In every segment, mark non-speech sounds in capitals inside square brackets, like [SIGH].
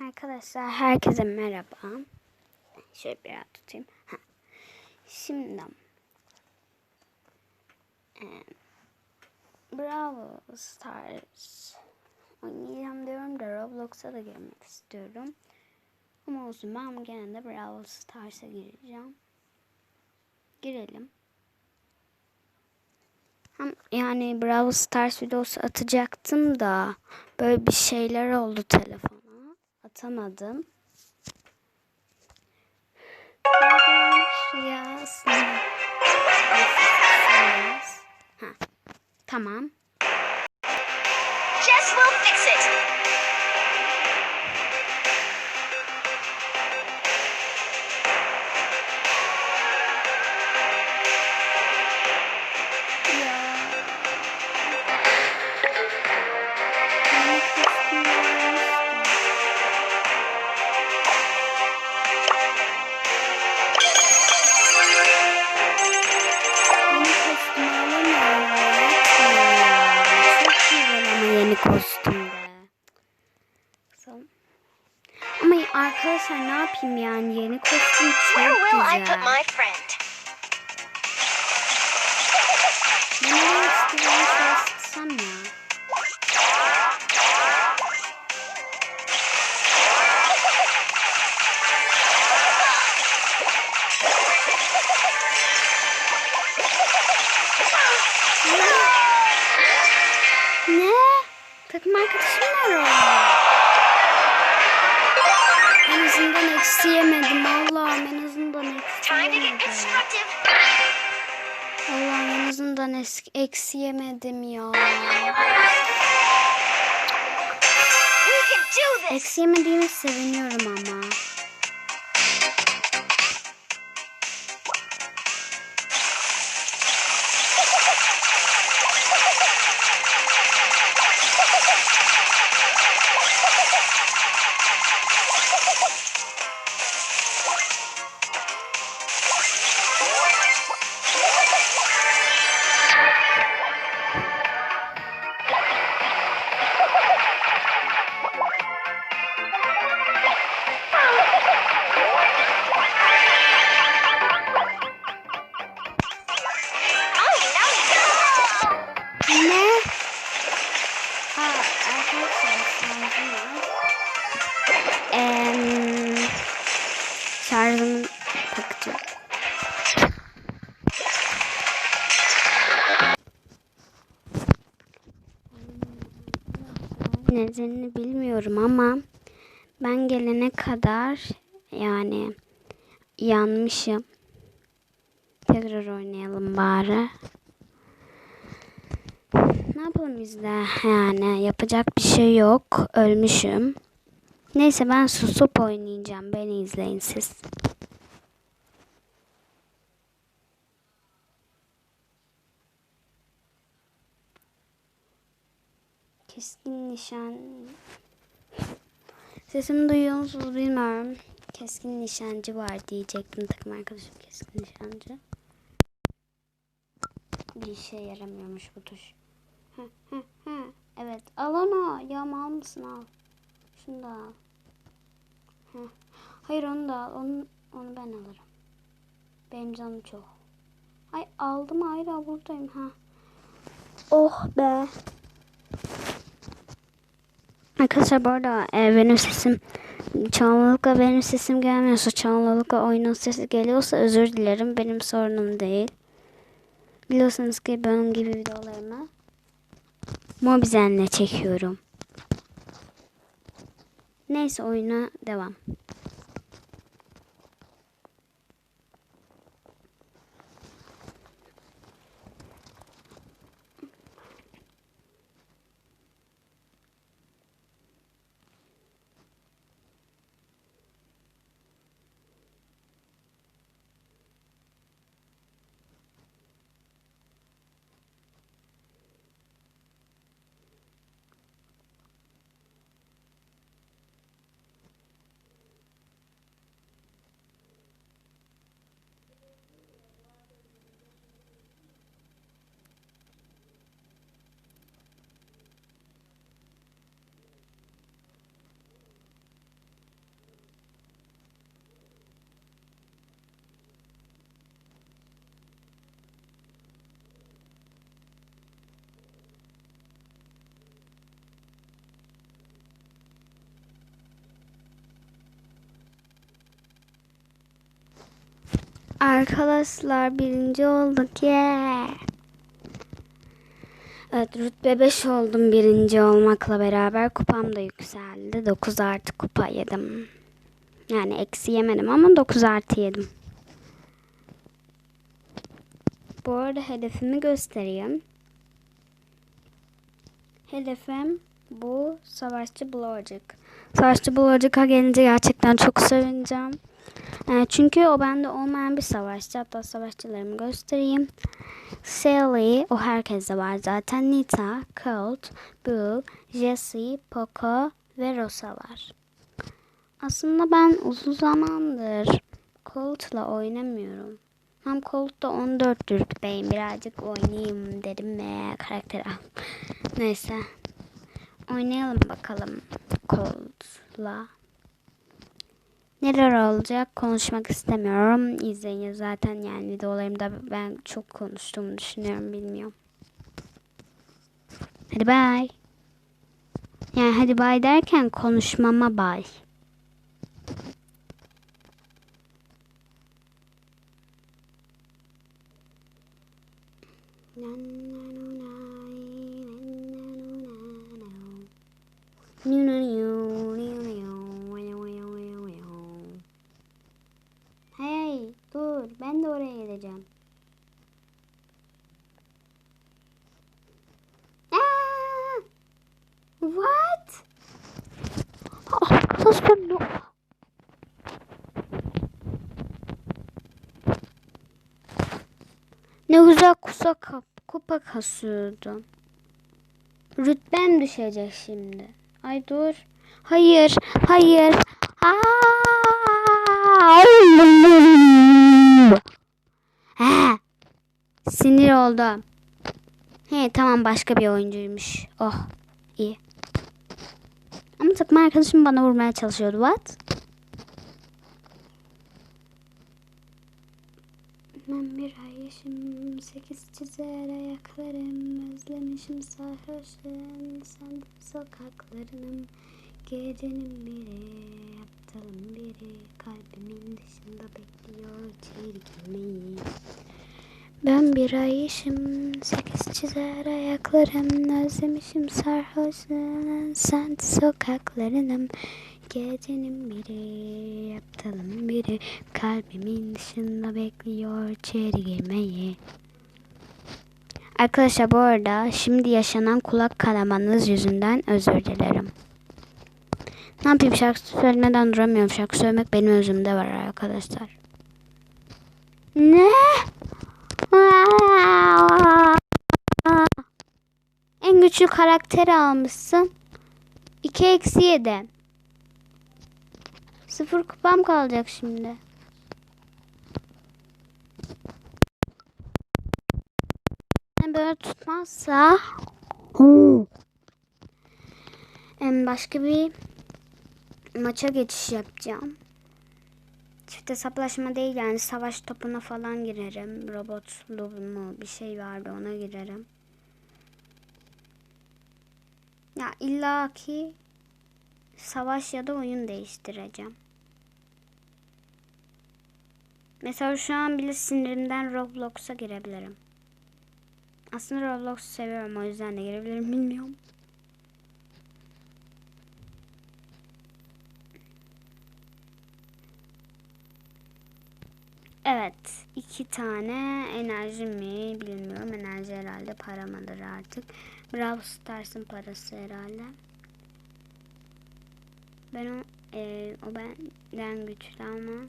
Arkadaşlar herkese merhaba. Şöyle biraz tutayım. Ha. Şimdi e, Bravo Stars oynayacağım diyorum da Roblox'a da girmek istiyorum. Ama olsun ben gene de Bravo Stars'a gireceğim. Girelim. Hem yani Bravo Stars videosu atacaktım da böyle bir şeyler oldu telefona. Atamadım. Tamam. Jess will fix it. Ne yapayım yani yeni kostüm çok Where will I put my friend? Ben nereye istediğimi çalıştırsam ya. Eksi yemedim Allah'ım en azından eksi yemedim. Allah'ım en azından eksi yemedim ya. Eksi yemediğime seviniyorum ama. Nedenini bilmiyorum ama ben gelene kadar yani yanmışım. Tekrar oynayalım bari. Ne yapalım biz yani yapacak bir şey yok. Ölmüşüm. Neyse ben susup oynayacağım. Beni izleyin siz. Keskin nişan. Sesimi duyuyor musunuz bilmiyorum. Keskin nişancı var diyecektim takım arkadaşım keskin nişancı. Bir işe yaramıyormuş bu tuş. Evet al onu. Ya mısın al. Şunu da al. Hayır onu da al. Onu, onu ben alırım. Benim canım çok. Ay aldım hayır buradayım ha. Oh be. Arkadaşlar bu arada e, benim sesim çoğunlukla benim sesim gelmiyorsa çoğunlukla oyunun sesi geliyorsa özür dilerim. Benim sorunum değil. Biliyorsunuz ki benim gibi videolarımı Mobizen'le çekiyorum. Neyse oyuna devam. Arkadaşlar birinci olduk. Yeah. Evet rütbe 5 oldum birinci olmakla beraber. Kupam da yükseldi. 9 artı kupa yedim. Yani eksi yemedim ama 9 artı yedim. Bu arada hedefimi göstereyim. Hedefim bu Savaşçı Blowcuk. Savaşçı Blowcuk'a gelince gerçekten çok sevineceğim. Ee, çünkü o bende olmayan bir savaşçı. Hatta savaşçılarımı göstereyim. Sally, o herkeste var zaten. Nita, Colt, Boo, Jessie, Poco ve Rosa var. Aslında ben uzun zamandır Colt'la oynamıyorum. Hem Colt'ta 14 rütbeyim. Birazcık oynayayım dedim ve karakter al. Neyse. Oynayalım bakalım Colt'la. Neler olacak konuşmak istemiyorum. İzleyin zaten yani videolarımda ben çok konuştuğumu düşünüyorum bilmiyorum. Hadi bay. Yani hadi bay derken konuşmama bay. Hey dur ben de oraya gideceğim. Aa! What? Ah, nasıl no? Ne güzel kusa kap, kupa kasıyordum. Rütbem düşecek şimdi. Ay dur. Hayır. Hayır. Aa! Sinir oldum. He tamam başka bir oyuncuymuş. Oh iyi. Ama takım arkadaşım bana vurmaya çalışıyordu. What? Ben bir ay yaşım, sekiz çizer ayaklarım, özlemişim sarhoşum, sen sokaklarının, gecenin biri, aptalın biri, kalbimin dışında bekliyor girmeyi. Ben bir ay yaşım, sekiz çizer ayaklarım, özlemişim sarhoşum, sen sokaklarının, Gecenin biri, aptalın biri, kalbimin dışında bekliyor içeri girmeyi. Arkadaşlar bu arada şimdi yaşanan kulak kanamanız yüzünden özür dilerim. Ne yapayım şarkı söylemeden duramıyorum. Şarkı söylemek benim özümde var arkadaşlar. Ne? En güçlü karakteri almışsın. 2 eksi 7. Sıfır kupam kalacak şimdi. Yani tutmazsa Em, başka bir maça geçiş yapacağım. Çift hesaplaşma değil yani savaş topuna falan girerim. Robotlu mu bir şey vardı ona girerim. Ya illaki savaş ya da oyun değiştireceğim. Mesela şu an bile sinirimden Roblox'a girebilirim. Aslında Roblox'u seviyorum o yüzden de girebilirim bilmiyorum. Evet. iki tane enerji mi bilmiyorum. Enerji herhalde para mıdır artık. Brawl Stars'ın parası herhalde. Ben o, e, o benden güçlü ama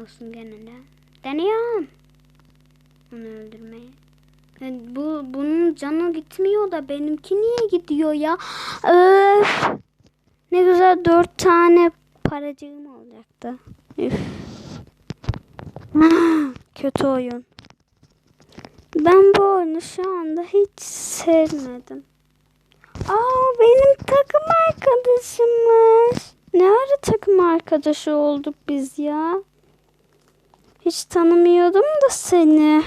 olsun gene de. Deniyorum. Onu öldürmeyi. Yani bu bunun canı gitmiyor da benimki niye gidiyor ya? Öf. Ne güzel dört tane paracığım olacaktı. Üf. [GASPS] Kötü oyun. Ben bu oyunu şu anda hiç sevmedim. Aa benim takım arkadaşımmış. Ne ara takım arkadaşı olduk biz ya? Hiç tanımıyordum da seni.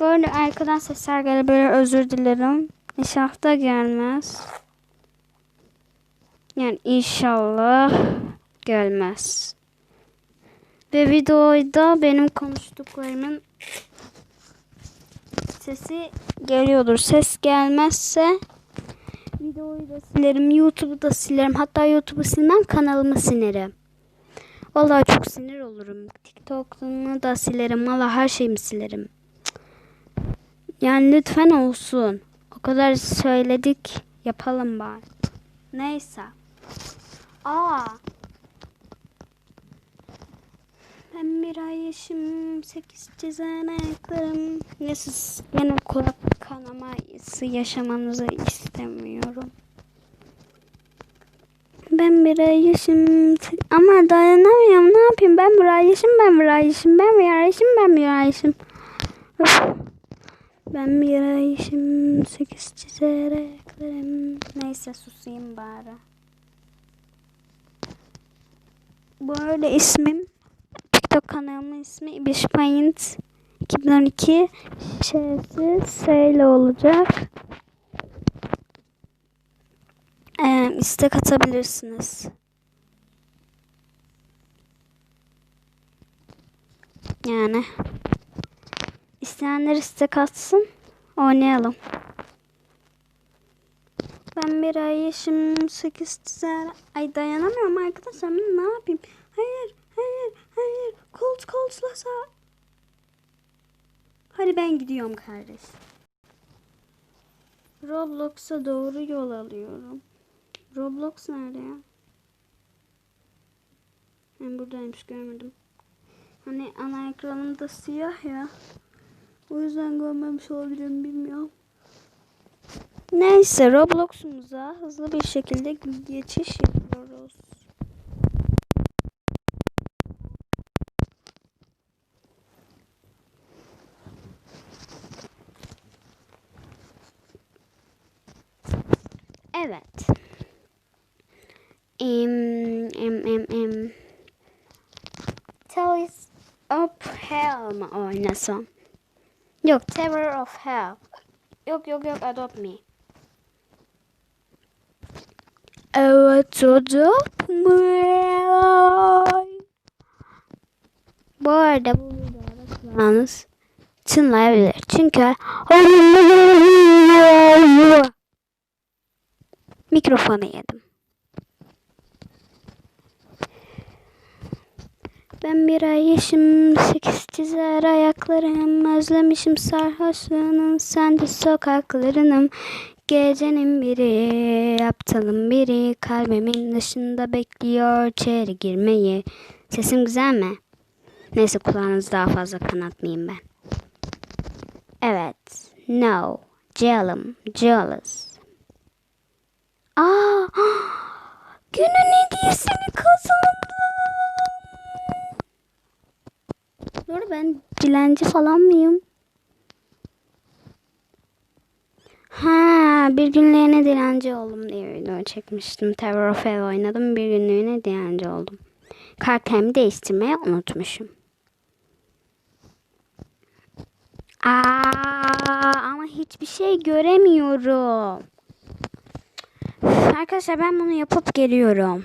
Böyle arkadan sesler gelebilir özür dilerim. İnşallah da gelmez. Yani inşallah gelmez. Ve videoda benim konuştuklarımın sesi geliyordur. Ses gelmezse videoyu da silerim, YouTube'u da silerim. Hatta YouTube'u silmem, kanalımı silerim. Vallahi çok sinir olurum. TikTok'unu da silerim. Vallahi her şeyimi silerim. Yani lütfen olsun. O kadar söyledik. Yapalım bari. Neyse. Aa. Ben bir ay yaşım, sekiz çizen ayaklarım. Ya siz benim kulak kanaması yaşamanızı istemiyorum. Ben se- ama dayanamıyorum. Ne yapayım? Ben yaşım, ben yaşım, ben yaşım, ben. Öf. Ben yaşım, sekiz çizer ayaklarım. Neyse susayım bari. Böyle ismim TikTok kanalımın ismi İbiş Paint 2012 şeysi S olacak. İstek atabilirsiniz. Yani isteyenler istek atsın. Oynayalım. Ben bir ay yaşım sekiz çizer. Ay dayanamıyorum arkadaşlar. Ben ne yapayım? Hayır, hayır, hayır. Kolt koltlasa. Hadi ben gidiyorum kardeş. Roblox'a doğru yol alıyorum. Roblox nerede ya? Ben buradaymış görmedim. Hani ana ekranımda siyah ya. O yüzden görmemiş olabilirim bilmiyorum. Neyse Roblox'umuza hızlı bir şekilde geçiş yapıyoruz. Evet. Em, em, em, em. Tales of Hell mı oynasam? Yok, Terror of Hell. Yok yok yok Adopt Me. Evet Adopt Me. Bu arada bu videoda kulağınız çınlayabilir. Çünkü mikrofonu yedim. Ben bir ay yaşım, sekiz çizer ayaklarım, özlemişim sarhoşluğunun, sen de sokaklarının. Gecenin biri, aptalın biri, kalbimin dışında bekliyor içeri girmeyi. Sesim güzel mi? Neyse kulağınızı daha fazla kanatmayayım ben. Evet, no, jealum, jealous. Aa, [GASPS] günün hediyesini kazandım. Doğru ben dilenci falan mıyım? Ha, bir günlüğüne dilenci oldum diye video çekmiştim. Terror of Hell oynadım. Bir günlüğüne dilenci oldum. Karakterimi değiştirmeyi unutmuşum. Aa, ama hiçbir şey göremiyorum. Arkadaşlar ben bunu yapıp geliyorum.